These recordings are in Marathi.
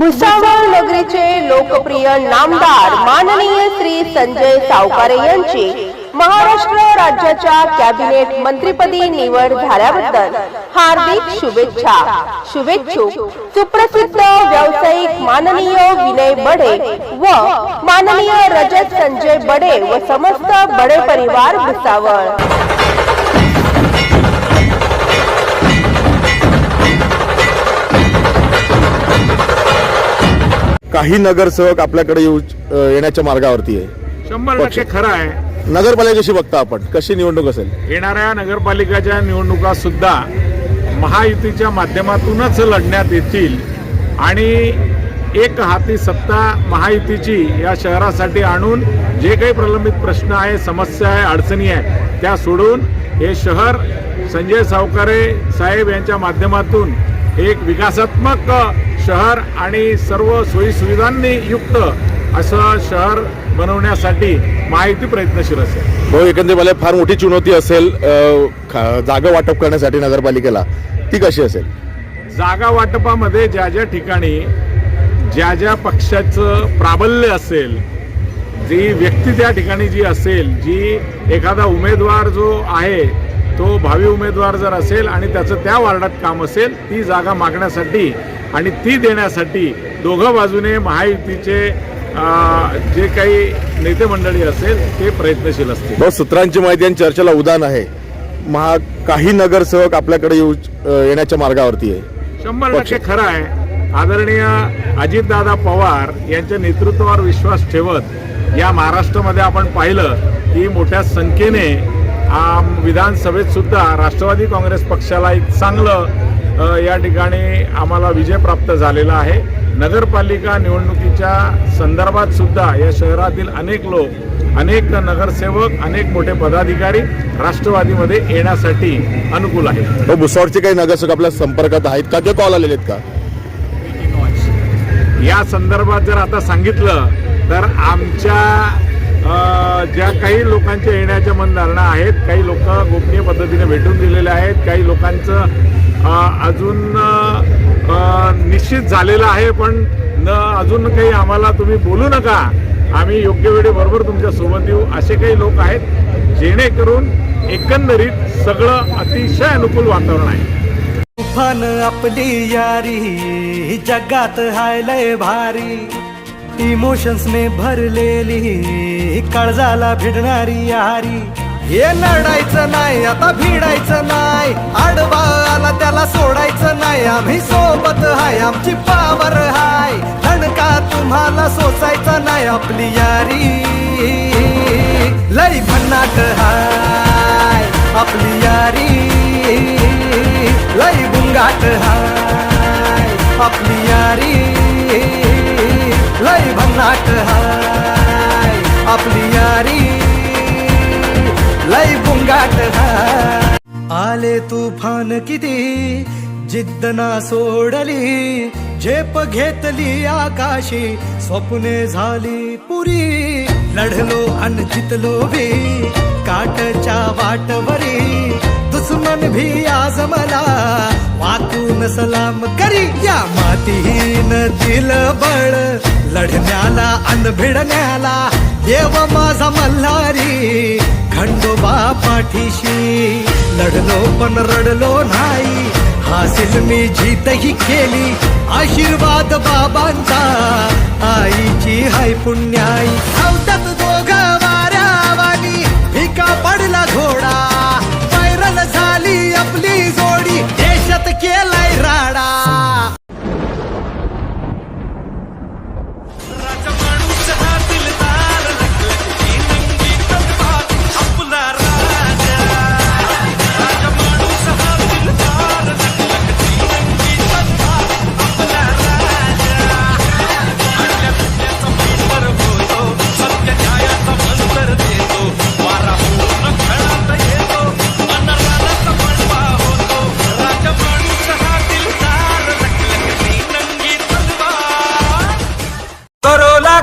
भुसावळ नगरीचे लोकप्रिय नामदार माननीय श्री संजय सावकारे यांची महाराष्ट्र राज्याच्या कॅबिनेट मंत्रीपदी निवड झाल्याबद्दल हार्दिक शुभेच्छा. शुभेच्छुक सुप्रसिद्ध व्यावसायिक माननीय विनय बडे व माननीय रजत संजय बडे व समस्त बडे परिवार भुसावळ. काही नगरसेवक आपल्याकडे येऊ येण्याच्या मार्गावरती आहे. शंभर टक्के खरं आहे. नगरपालिकेशी बघता आपण कशी निवडणूक असेल? येणाऱ्या नगरपालिकेच्या निवडणुका सुद्धा महायुतीच्या माध्यमातूनच लढण्यात येतील. आणि एक हाती सत्ता महायुतीची या शहरासाठी आणून जे काही प्रलंबित प्रश्न आहे समस्या आहे अडचणी आहे त्या सोडून हे शहर संजय सावकारे साहेब यांच्या माध्यमातून एक विकासात्मक शहर आणि सर्व सोयीसुविधांनी युक्त असं शहर बनवण्यासाठी महायुती प्रयत्नशील असेल. भाऊ एकंदरीत मला फार मोठी चुनौती असेल जागा वाटप करण्यासाठी नगरपालिकेला. ती कशी असेल? जागा वाटपामध्ये ज्या ज्या ठिकाणी ज्या ज्या पक्षाचं प्राबल्य असेल जी व्यक्ती त्या ठिकाणी जी असेल जी एखादा उमेदवार जो आहे तो भावी उमेदवार जर असेल आणि त्याचं त्या वार्डात काम असेल ती जागा मागण्यासाठी आणि ती देण्यासाठी दोघं बाजूने महायुतीचे जे काही नेते मंडळी असेल ते प्रयत्नशील असतील. सूत्रांची माहिती आणि चर्चेला उदान आहे. महा काही नगरसेवक आपल्याकडे येऊ येण्याच्या मार्गावरती आहे. शंभर टक्के खरं आहे. आदरणीय अजितदादा पवार यांच्या नेतृत्वावर विश्वास ठेवत या महाराष्ट्रामध्ये आपण पाहिलं की मोठ्या संख्येने विधानसभेत सुद्धा राष्ट्रवादी काँग्रेस पक्षाला एक चांगलं या ठिकाणी आम्हाला विजय प्राप्त झालेला आहे. नगरपालिका निवडणुकीच्या संदर्भात सुद्धा या शहरातील अनेक लोक अनेक नगरसेवक अनेक मोठे पदाधिकारी राष्ट्रवादीमध्ये येण्यासाठी अनुकूल आहेत. भुसावळचे काही नगरसेवक आपल्या संपर्कात आहेत का? किंवा कॉल आलेले आहेत का? या संदर्भात जर आता सांगितलं तर आमच्या ज्या काही लोकांच्या येण्याच्या मनधारणा आहेत काही लोक गोपनीय पद्धतीने भेटून दिलेले आहेत काही लोकांचं अजून निश्चित झालेलं आहे पण न अजून काही आम्हाला तुम्ही बोलू नका. आम्ही योग्य वेळी बरोबर तुमच्यासोबत येऊ असे काही लोक आहेत जेणेकरून एकंदरीत सगळं अतिशय अनुकूल वातावरण आहे. तुफान आपली यारी जगात हाय लय भारी. इमोशन्स ने भरलेली काळजाला भिडणारी आरी हे लढायचं नाही आता भिडायचं नाही. आडवा आला त्याला सोडायचं नाही. आम्ही सोबत हाय आमची पावर हाय. दणका तुम्हाला सोसायचा नाही आपली यारी. लय भन्नाट हाय आपली यारी. लय बुंगाट हाय आपली नाट हाय आपली यारी लय बुंगाट हाय. आले तुफान किती जिद्द ना सोडली झेप घेतली आकाशी स्वप्ने झाली पुरी. लढलो अन जितलो भी काटच्या वाटवरी. म्हणून भी आज मला वाकून सलाम करी या मातीन दिल बळ लढण्याला अन भिडण्याला देव माझा मल्हारी। खंडोबा पाठीशी लढलो पण रडलो नाही। हासिल मी जीतही केली आशीर्वाद बाबांचा। आईची हाय पुण्याई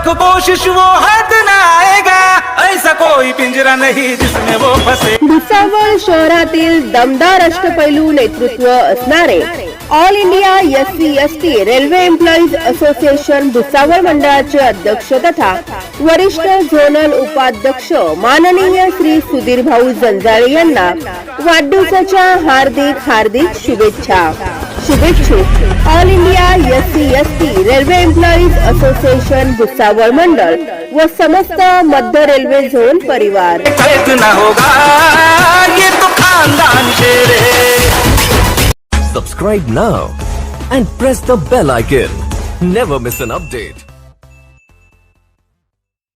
लाख कोशिश वो हाथ ना आएगा। ऐसा कोई पिंजरा नहीं जिसमें वो फसे। भुसावळ शहरातील दमदार अष्टपैलू नेतृत्व असणारे all India S C S T railway employees association Bhusawal मंडळाचे अध्यक्ष तथा वरिष्ठ झोनल उपाध्यक्ष माननीय श्री सुधीर भाऊ जंजाळे यांना वाढदिवसाच्या हार्दिक हार्दिक शुभेच्छा. शुभेच्छुक all India S C S T railway employees association Bhusawal मंडळ व समस्त मध्य रेल्वे झोन परिवार कैद ना होगा ये तो खानदान शेर है Subscribe now and press the bell icon. Never miss an update.